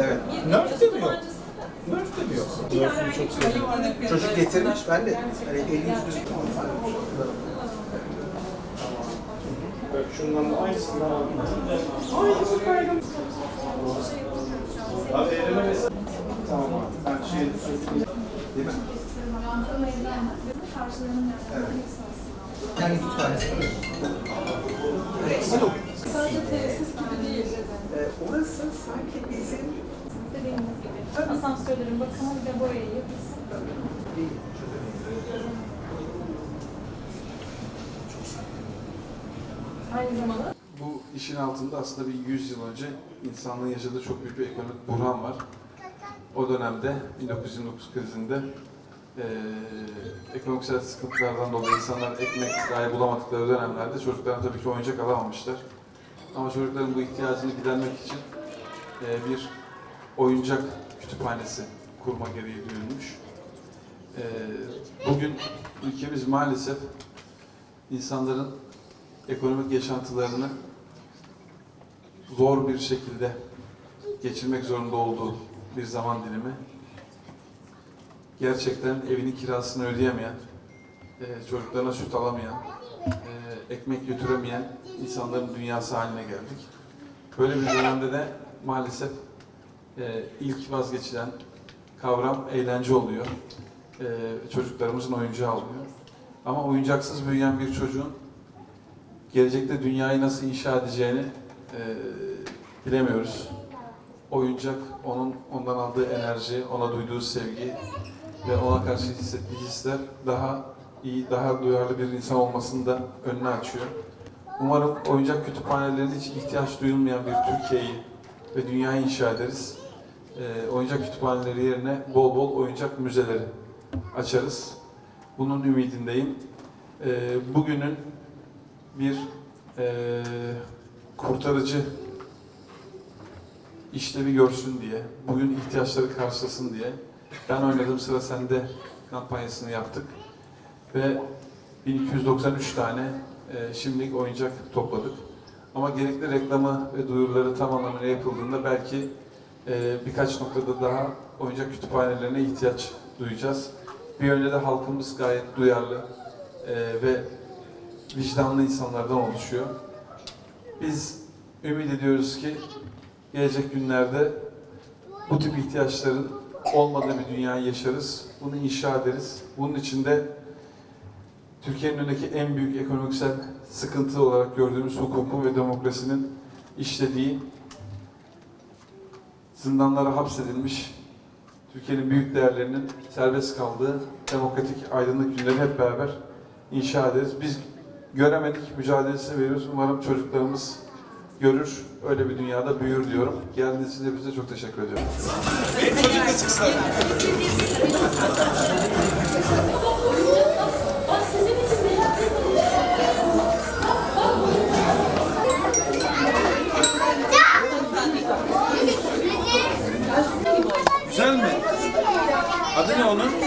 Evet. Nerf'te mi yok? Nerf de mi yok? Çocuk. Getirmiş ben de hani eli yüzü Bak şundan da aynısından aldım. Aynısı kaydım. Abi elime. Tamam abi. Ben şey söyleyeyim. Değil mi? Evet. Yani kütüphanesi. Evet. Sadece tesis gibi değil. Orası sanki bizim Dediğimiz gibi. Asansörlerin bakımı ve boyayı bir aynı zamanda Bu işin altında aslında bir 100 yıl önce insanlığın yaşadığı çok büyük bir ekonomik buhran var. O dönemde 1929 krizinde eee ekonomiksel sıkıntılardan dolayı insanlar ekmek dahi bulamadıkları dönemlerde çocuklarına tabii ki oyuncak alamamışlar. Ama çocukların bu ihtiyacını gidermek için eee, bir oyuncak kütüphanesi kurma gereği duyulmuş. Eee, bugün ülkemiz maalesef insanların ekonomik yaşantılarını zor bir şekilde geçirmek zorunda olduğu bir zaman dilimi. Gerçekten evinin kirasını ödeyemeyen, e, çocuklarına süt alamayan, e, ekmek götüremeyen insanların dünyası haline geldik. Böyle bir dönemde de maalesef e, ilk vazgeçilen kavram eğlence oluyor. E, çocuklarımızın oyuncağı oluyor. Ama oyuncaksız büyüyen bir çocuğun gelecekte dünyayı nasıl inşa edeceğini e, bilemiyoruz. Oyuncak onun ondan aldığı enerji, ona duyduğu sevgi ve ona karşı hissettiği hisler daha iyi, daha duyarlı bir insan olmasını da önüne açıyor. Umarım oyuncak kütüphanelerine hiç ihtiyaç duyulmayan bir Türkiye'yi ve dünyayı inşa ederiz. E, oyuncak kütüphaneleri yerine bol bol oyuncak müzeleri açarız. Bunun ümidindeyim. E, bugünün bir eee, kurtarıcı işlevi görsün diye, bugün ihtiyaçları karşılasın diye ben oynadım sıra sende kampanyasını yaptık ve 1293 tane eee, şimdilik oyuncak topladık. Ama gerekli reklamı ve duyuruları tam anlamıyla yapıldığında belki eee, birkaç noktada daha oyuncak kütüphanelerine ihtiyaç duyacağız. Bir yönde de halkımız gayet duyarlı eee, ve vicdanlı insanlardan oluşuyor. Biz ümit ediyoruz ki gelecek günlerde bu tip ihtiyaçların olmadığı bir dünyayı yaşarız. Bunu inşa ederiz. Bunun için de Türkiye'nin önündeki en büyük ekonomiksel sıkıntı olarak gördüğümüz hukukun ve demokrasinin işlediği zindanlara hapsedilmiş Türkiye'nin büyük değerlerinin serbest kaldığı demokratik aydınlık günleri hep beraber inşa ederiz. Biz göremedik, mücadelesini veriyoruz. Umarım çocuklarımız görür, öyle bir dünyada büyür diyorum. Geldiğiniz için hepinize çok teşekkür ediyorum. Güzel mi? Adı ne onun?